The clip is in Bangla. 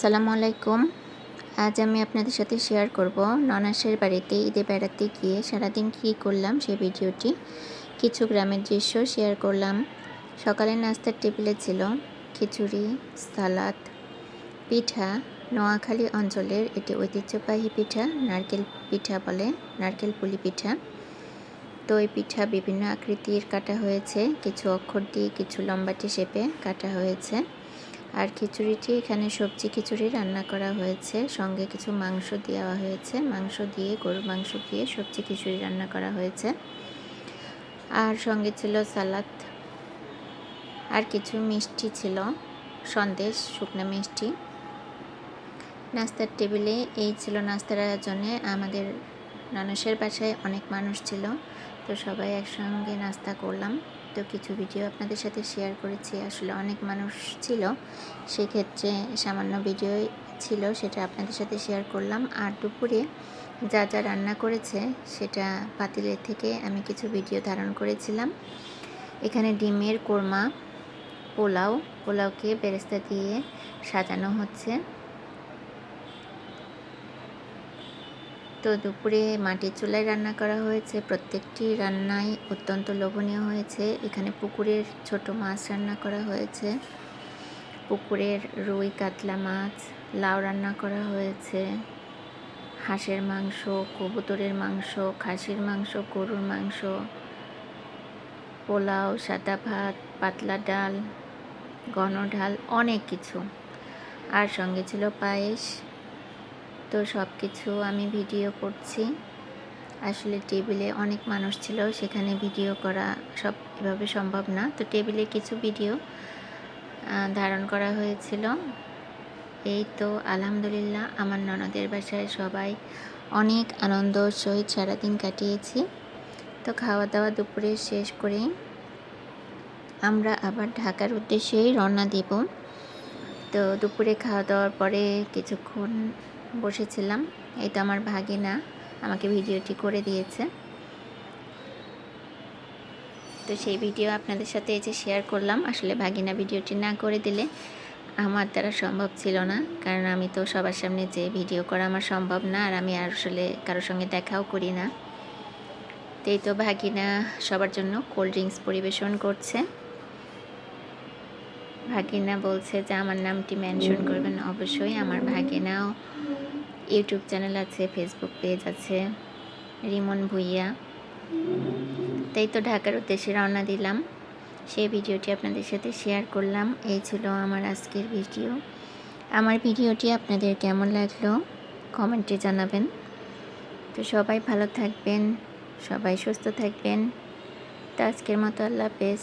আসসালামু আলাইকুম। আজ আমি আপনাদের সাথে শেয়ার করব ননাসের বাড়িতে ঈদে বেড়াতে গিয়ে সারাদিন কী করলাম সেই ভিডিওটি। কিছু গ্রামের দৃশ্য শেয়ার করলাম। সকালের নাস্তার টেবিলে ছিল খিচুড়ি, সালাদ, পিঠা। নোয়াখালী অঞ্চলের এটি ঐতিহ্যবাহী পিঠা, নারকেল পিঠা বলে, নারকেল পুলি পিঠা। তো এই পিঠা বিভিন্ন আকৃতির কাটা হয়েছে। কিছু অক্ষর দিয়ে, কিছু লম্বাটি শেপে কাটা হয়েছে। আর খিচুড়িটি এখানে সবজি খিচুড়ি রান্না করা হয়েছে। সঙ্গে কিছু মাংস দেওয়া হয়েছে। মাংস দিয়ে, গরুর মাংস দিয়ে সবজি খিচুড়ি রান্না করা হয়েছে। আর সঙ্গে ছিল সালাদ। আর কিছু মিষ্টি ছিল। সন্দেশ, শুকনো মিষ্টি। নাস্তার টেবিলে এই ছিল নাস্তার আয়োজনে। আমাদের নানসের বাসায় অনেক মানুষ ছিল। তো সবাই একসঙ্গে নাস্তা করলাম। তো কিছু ভিডিও আপনাদের সাথে শেয়ার করেছি। আসলে অনেক মানুষ ছিল, সেক্ষেত্রে সামান্য ভিডিও ছিল, সেটা আপনাদের সাথে শেয়ার করলাম। আর দুপুরে যা যা রান্না করেছে, সেটা পাতিলের থেকে আমি কিছু ভিডিও ধারণ করেছিলাম। এখানে ডিমের কোরমা, পোলাও, পোলাওকে বেরেস্তা দিয়ে সাজানো হচ্ছে। তো দুপুরে মাটির চুলায় রান্না করা হয়েছে। প্রত্যেকটি রান্নাই অত্যন্ত লোভনীয় হয়েছে। এখানে পুকুরের ছোট মাছ রান্না করা হয়েছে। পুকুরের রুই, কাতলা মাছ, লাউ রান্না করা হয়েছে। হাঁসের মাংস, কবুতরের মাংস, খাসির মাংস, গরুর মাংস, পোলাও, সাদা ভাত, পাতলা ডাল, ঘন ঢাল অনেক কিছু। আর সঙ্গে ছিল পায়েস। তো সব কিছু আমি ভিডিও করছি। আসলে টেবিলে অনেক মানুষ ছিল, সেখানে ভিডিও করা সব এভাবে সম্ভব না। তো টেবিলে কিছু ভিডিও ধারণ করা হয়েছিল। এই তো আলহামদুলিল্লাহ আমার ননদের বাসায় সবাই অনেক আনন্দ সহিত সারাদিন কাটিয়েছি। তো খাওয়া দাওয়া দুপুরে শেষ করে আমরা আবার ঢাকার উদ্দেশ্যেই রওনা দেব। তো দুপুরে খাওয়া দাওয়ার পরে কিছুক্ষণ বসেছিলাম। এই তো আমার ভাগিনা আমাকে ভিডিওটি করে দিয়েছে। তো সেই ভিডিও আপনাদের সাথে যে শেয়ার করলাম, আসলে ভাগিনা ভিডিওটি না করে দিলে আমার দ্বারা সম্ভব ছিল না। কারণ আমি তো সবার সামনে যে ভিডিও করা আমার সম্ভব না, আর আমি আসলে কারোর সঙ্গে দেখাও করি না। তো এই তো ভাগিনা সবার জন্য কোল্ড ড্রিঙ্কস পরিবেশন করছে। ভাগিনা বলছে যে আমার নামটি মেনশন করবেন অবশ্যই। আমার ভাগিনাও ইউটিউব চ্যানেল আছে ফেসবুক পেজ আছে রিমন ভুইয়া। তাই তো ঢাকার উদ্দেশ্যে রওনা দিলাম। সেই ভিডিওটি আপনাদের সাথে শেয়ার করলাম। এই ছিল আমার আজকের ভিডিও। আমার ভিডিওটি আপনাদের কেমন লাগল কমেন্টে জানাবেন। তো সবাই ভালো থাকবেন সবাই সুস্থ থাকবেন। তো আজকের মতো আল্লাহ হাফেজ।